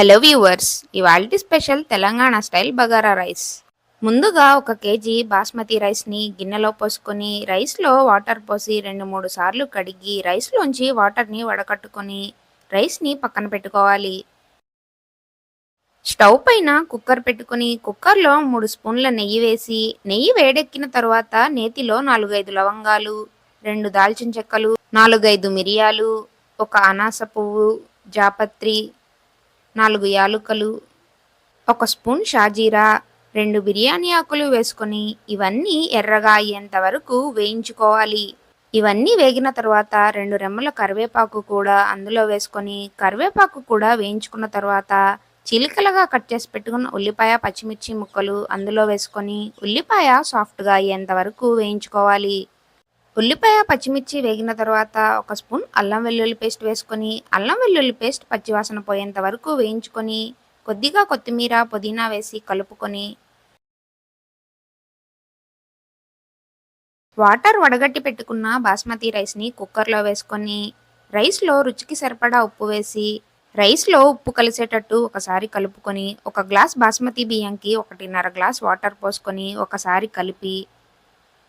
Hello viewers ఇవాళ special Telangana style bagara rice. ముందుగా ఒక కేజీ బాస్మతి రైస్ని గిన్నెలో పోసుకొని రైస్లో వాటర్ పోసి రెండు మూడు సార్లు కడిగి రైస్లోంచి వాటర్ని వడకట్టుకొని రైస్ని పక్కన పెట్టుకోవాలి. స్టవ్ పైన కుక్కర్ పెట్టుకుని కుక్కర్లో మూడు స్పూన్ల నెయ్యి వేసి నెయ్యి వేడెక్కిన తర్వాత నేతిలో నాలుగైదు లవంగాలు రెండు దాల్చిన చెక్కలు నాలుగైదు మిరియాలు ఒక అనాస పువ్వు జాపత్రి నాలుగు యాలుకలు ఒక స్పూన్ షాజీరా రెండు బిర్యానీ ఆకులు వేసుకొని ఇవన్నీ ఎర్రగా అయ్యేంత వరకు వేయించుకోవాలి. ఇవన్నీ వేగిన తర్వాత రెండు రెమ్మల కరివేపాకు కూడా అందులో వేసుకొని కరివేపాకు కూడా వేయించుకున్న తర్వాత చిలికలుగా కట్ చేసి పెట్టుకున్న ఉల్లిపాయ పచ్చిమిర్చి ముక్కలు అందులో వేసుకొని ఉల్లిపాయ సాఫ్ట్గా అయ్యేంత వరకు వేయించుకోవాలి. ఉల్లిపాయ పచ్చిమిర్చి వేగిన తర్వాత ఒక స్పూన్ అల్లం వెల్లుల్లి పేస్ట్ వేసుకొని అల్లం వెల్లుల్లి పేస్ట్ పచ్చివాసన పోయేంత వరకు వేయించుకొని కొద్దిగా కొత్తిమీర పుదీనా వేసి కలుపుకొని వాటర్ వడగట్టి పెట్టుకున్న బాస్మతి రైస్ని కుక్కర్లో వేసుకొని రైస్లో రుచికి సరిపడా ఉప్పు వేసి రైస్లో ఉప్పు కలిసేటట్టు ఒకసారి కలుపుకొని ఒక గ్లాస్ బాస్మతి బియ్యంకి ఒకటిన్నర గ్లాస్ వాటర్ పోసుకొని ఒకసారి కలిపి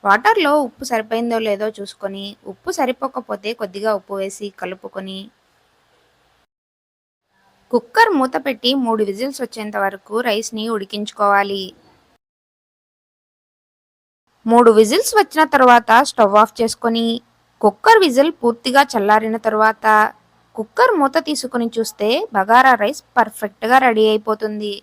వాటర్లో ఉప్పు సరిపోయిందో లేదో చూసుకొని ఉప్పు సరిపోకపోతే కొద్దిగా ఉప్పు వేసి కలుపుకొని కుక్కర్ మూత పెట్టి మూడు విజిల్స్ వచ్చేంత వరకు రైస్ని ఉడికించుకోవాలి. మూడు విజిల్స్ వచ్చిన తర్వాత స్టవ్ ఆఫ్ చేసుకొని కుక్కర్ విజిల్ పూర్తిగా చల్లారిన తర్వాత కుక్కర్ మూత తీసుకొని చూస్తే బగారా రైస్ పర్ఫెక్ట్గా రెడీ అయిపోతుంది.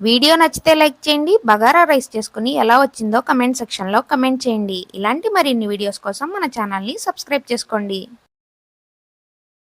వీడియో నచ్చితే లైక్ చేయండి బగారా రైస్ చేసుకుని ఎలా వచ్చిందో కమెంట్ సెక్షన్లో కమెంట్ చేయండి. ఇలాంటి మరిన్ని వీడియోస్ కోసం మన ఛానల్ని సబ్స్క్రైబ్ చేసుకోండి.